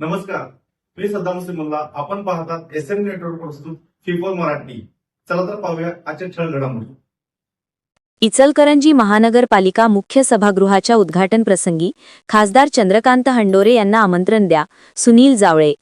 नमस्कार. मी सद्दाम सिमल्ला आपण पाहतात एस एम नेटवर्क प्रस्तुत फिफोर मराठी. चला तर पाहूया आजच्या ठळ घडामोडी. इचलकरंजी महानगरपालिका मुख्य सभागृहाच्या उद्घाटन प्रसंगी खासदार चंद्रकांत हंडोरे यांना आमंत्रण द्या. सुनील जावळे.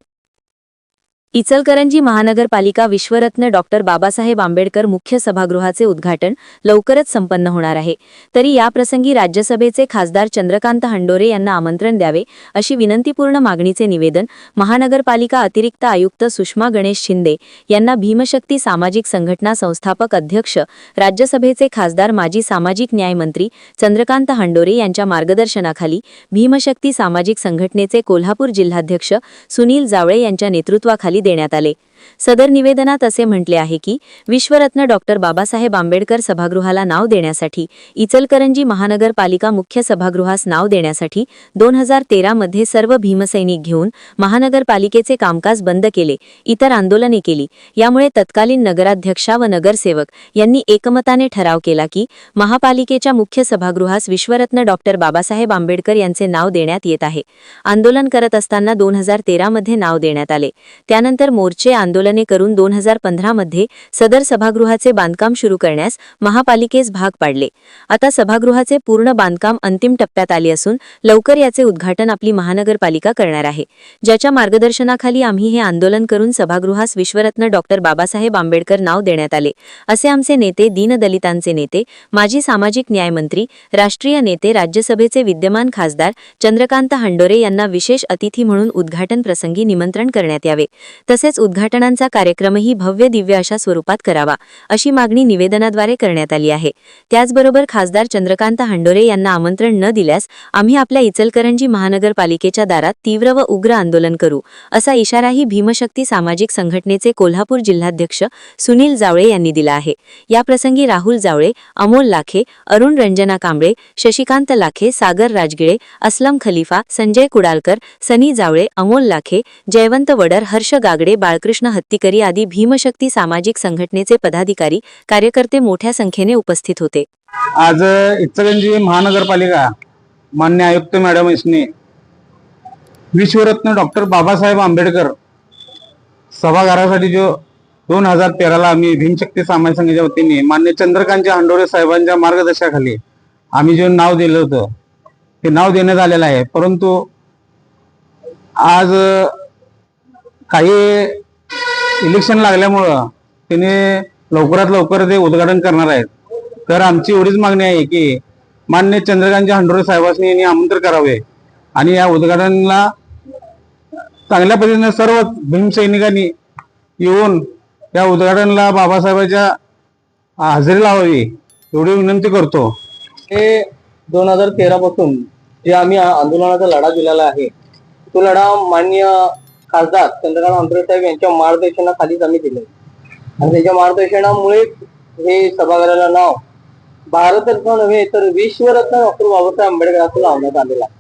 इचलकरंजी महानगरपालिका विश्वरत्न डॉक्टर बाबासाहेब आंबेडकर मुख्य सभागृहाचे उद्घाटन लवकरच संपन्न होणार आहे. तरी याप्रसंगी राज्यसभेचे खासदार चंद्रकांत हंडोरे यांना आमंत्रण द्यावे अशी विनंतीपूर्ण मागणीचे निवेदन महानगरपालिका अतिरिक्त आयुक्त सुषमा गणेश शिंदे यांना भीमशक्ती सामाजिक संघटना संस्थापक अध्यक्ष राज्यसभेचे खासदार माजी सामाजिक न्यायमंत्री चंद्रकांत हंडोरे यांच्या मार्गदर्शनाखाली भीमशक्ती सामाजिक संघटनेचे कोल्हापूर जिल्हाध्यक्ष सुनील जावळे यांच्या नेतृत्वाखाली देण्यात आले. सदर निवेदनात असे म्हटले आहे की विश्वरत्न डॉक्टर बाबासाहेब आंबेडकर सभागृहाला नाव देण्यासाठी इचलकरंजी महानगरपालिका मुख्य सभागृहास नाव देण्यासाठी दोन हजार तेरामध्ये सर्व भीमसैनिक घेऊन महानगरपालिकेचे कामकाज बंद केले इतर आंदोलने केली. यामुळे तत्कालीन नगराध्यक्षा व नगरसेवक यांनी एकमताने ठराव केला की महापालिकेच्या मुख्य सभागृहास विश्वरत्न डॉक्टर बाबासाहेब आंबेडकर यांचे नाव देण्यात येत आहे. आंदोलन करत असताना दोन हजार तेरामध्ये नाव देण्यात आले. त्यानंतर मोर्चे आंदोलन आंदोलने करून दोन हजार पंधरामध्ये सदर सभागृहाचे बांधकाम सुरू करण्यास महापालिकेस भाग पाडले. आता सभागृहाचे पूर्ण बांधकाम अंतिम टप्प्यात आले असून लवकर याचे उद्घाटन आपली महानगरपालिका करणार आहे. ज्याच्या मार्गदर्शनाखाली आम्ही हे आंदोलन करून सभागृहास विश्वरत्न डॉक्टर बाबासाहेब आंबेडकर नाव देण्यात आले. असे आमचे नेते दीनदलितांचे नेते माजी सामाजिक न्यायमंत्री राष्ट्रीय नेते राज्यसभेचे विद्यमान खासदार चंद्रकांत हंडोरे यांना विशेष अतिथी म्हणून उद्घाटन प्रसंगी निमंत्रण करण्यात यावे. तसेच उद्घाटन उद्घाटनांचा कार्यक्रमही भव्य दिव्य अशा स्वरूपात करावा अशी मागणी निवेदनाद्वारे करण्यात आली आहे. त्याचबरोबर खासदार चंद्रकांत हांडोरे यांना आमंत्रण न दिल्यास आम्ही आपल्या इचलकरंजी महानगरपालिकेच्या दारात तीव्र व उग्र आंदोलन करू असा इशाराही भीमशक्ती सामाजिक संघटनेचे कोल्हापूर जिल्हाध्यक्ष सुनील जावळे यांनी दिला आहे. याप्रसंगी राहुल जावळे अमोल लाखे अरुण रंजना कांबळे शशिकांत लाखे सागर राजगिळे असलम खलिफा संजय कुडालकर सनी जावळे अमोल लाखे जयवंत वडर हर्ष गागडे बाळकृष्ण हत्तीकरी आदी भीमशक्ती सामाजिक संघटनेचे पदाधिकारी कार्यकर्ते मोठ्या संख्येने उपस्थित होते. आज इचलगंजी महानगरपालिका मान्य आयुक्त मॅडम इसने विश्वरत्न डॉक्टर बाबासाहेब आंबेडकर सभागारासाठी जो दोन हजार तेराला आम्ही भीमशक्ती सामाजिक संघाच्या वतीने मान्य चंद्रकांत हंडोरे साहेबांच्या मार्गदर्शनाखाली आम्ही जे नाव दिलं होतं ते नाव देण्यात आलेलं आहे. परंतु आज काही इलेक्शन लागल्यामुळं त्याने लवकरात लवकर ते उद्घाटन करणार आहेत. तर आमची एवढीच मागणी आहे की मान्य चंद्रकांतजी हंडोरे साहेबांनी यांनी आमंत्रण करावे आणि या उद्घाटनाला चांगल्या पद्धतीने सर्व भीमसैनिकांनी येऊन या उद्घाटनाला बाबासाहेबांच्या हजेरी लावावी एवढी विनंती करतो. हे दोन हजार तेरा पासून जे आम्ही आंदोलनाचा लढा दिलेला आहे तो लढा मान्य खासदार चंद्रकांत आंबेडकर साहेब यांच्या मार्गदर्शनाखाली आम्ही दिले. आणि त्याच्या मार्गदर्शनामुळे हे सभागृहाला नाव भारतरत्न नव्हे तर विश्वरत्न डॉक्टर बाबासाहेब आंबेडकर असं लावण्यात आलेलं आहे.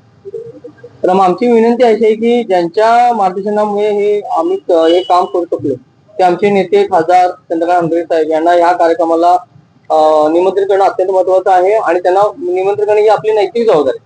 तर मग आमची विनंती अशी आहे की ज्यांच्या मार्गदर्शनामुळे हे आम्ही हे काम करू शकलो ते आमचे नेते खासदार चंद्रकांत आंबेडकर साहेब यांना या कार्यक्रमाला निमंत्रित करणं अत्यंत महत्वाचं आहे आणि त्यांना निमंत्रण करणे ही आपली नैतिक जबाबदारी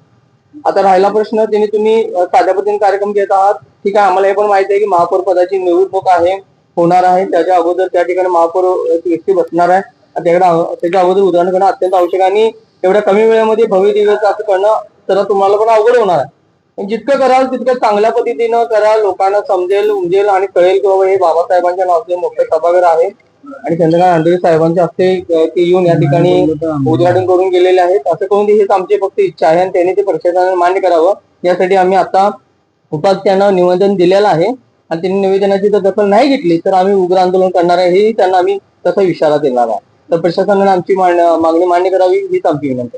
आता राहिला प्रश्न त्यांनी तुम्ही साध्यापतीने साध्या पद्धतीने कार्यक्रम घेत आहात. ठीक आहे आम्हाला हे पण माहिती आहे की महापौर पदाची निवडणूक आहे होणार आहे. त्याच्या अगोदर त्या ठिकाणी महापौर व्यक्ती बसणार आहे. त्याकडे त्याच्या अगोदर उदाहरण करणं अत्यंत आवश्यक आणि एवढ्या कमी वेळेमध्ये भव्य दिवस असं करणं तर तुम्हाला पण अवघड होणार आहे. जितकं कराल तितकं चांगल्या पद्धतीनं करा. लोकांना समजेल उमजेल आणि कळेल की बाबा हे बाबासाहेबांच्या नावाचे मोठे सभागृह आहे. आणि चंद्रकांत आंधळे साहेबांच्या हस्ते ते येऊन या ठिकाणी उद्घाटन करून गेलेले आहेत. असं करून हेच आमची फक्त इच्छा आहे आणि त्यांनी ते प्रशासनाने मान्य करावं. यासाठी आम्ही आता उपाध्यांना निवेदन दिलेलं आहे. आणि त्यांनी निवेदनाची जर दखल नाही घेतली तर आम्ही उग्र आंदोलन करणार आहे हेही त्यांना आम्ही तसा इशारा देणार आहे तर प्रशासनाने आमची मागणी मान्य करावी हीच आमची विनंती